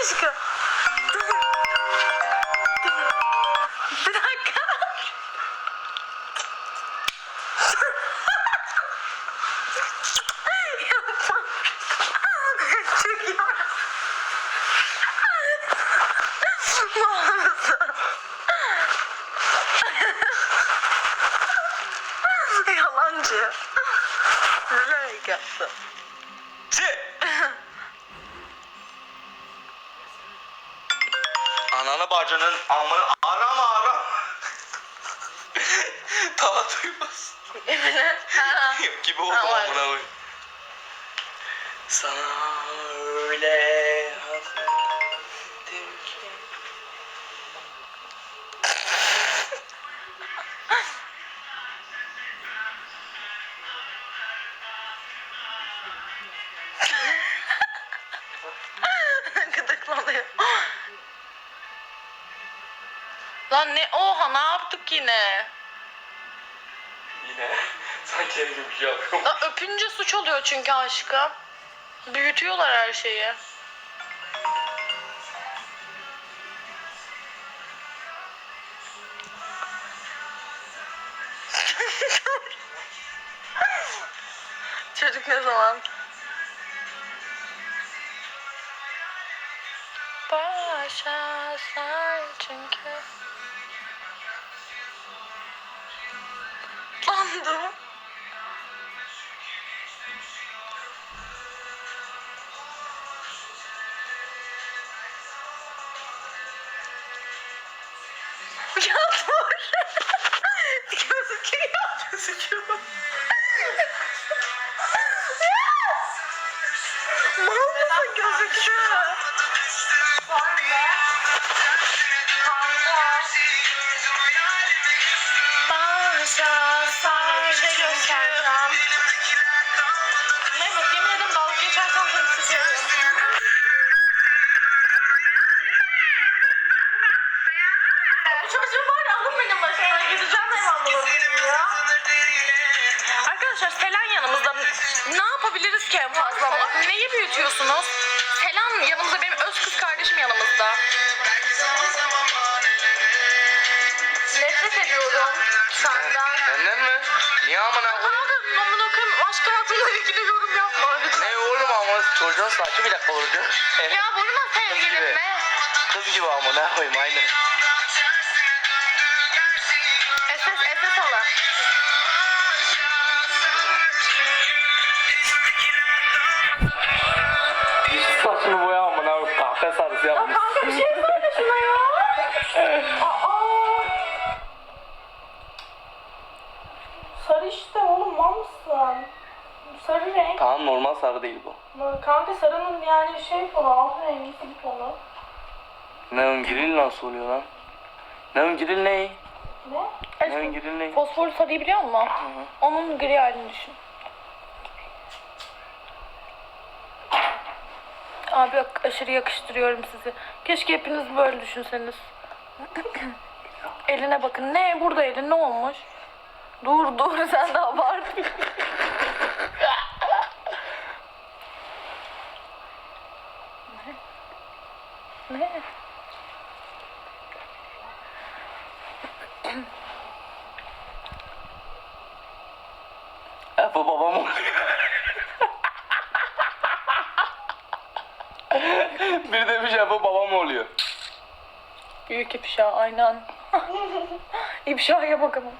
aşkım. Dur. Dur. Bir dakika. Çok iyi. Ne yaptı. Ci. Ananı bacının amını arama arama. Daha duymaz. Yok gibi oldu amına koyayım. Sana öyle Lan ne oha ne yaptık yine? Yine sanki ev gibi bir şey yapıyorum. Lan öpünce suç oluyor çünkü aşkım. Büyütüyorlar her şeyi. Çocuk ne zaman? Başa sar çünkü. Dur. Ya dur. Gözüküyor. Gözüküyor. Mal mısın gözüküyor? Başa sar gideceğim hemen bunu ya. Arkadaşlar Selen yanımızda. Ne yapabiliriz ki en fazla? ama? Neyi büyütüyorsunuz? Selen yanımızda benim öz kız kardeşim yanımızda. Nefret ediyorum senden. Benden mi? Niye amına? Kanka amına koyayım aşk hayatımla ilgili yorum yapma lütfen. Ne oğlum ama çocuğun saçı bile kıvırcık. Ya vurma sevgilimle. Kız gibi amına koyayım aynı. Kahve sarısı yapmış. Kanka bir şey söyle şuna ya. Aa. Sarı işte oğlum mal mısın? Sarı renk. Tamam normal sarı değil bu. Kanka sarının yani şey tonu, altın rengisi bir tonu. Neon grill nasıl oluyor lan? Neon grill ne? Ne? Neon grill ne? Fosfor sarıyı biliyor musun? Onun gri halini düşün. Abi aşırı yakıştırıyorum sizi. Keşke hepiniz böyle düşünseniz. Eline bakın. Ne? Burada elin ne olmuş? Dur dur sen daha var. ne? Ne? E bu babam oluyor. Bir demiş ya bu babam oluyor. Büyük ifşa aynen. İfşaya bakalım.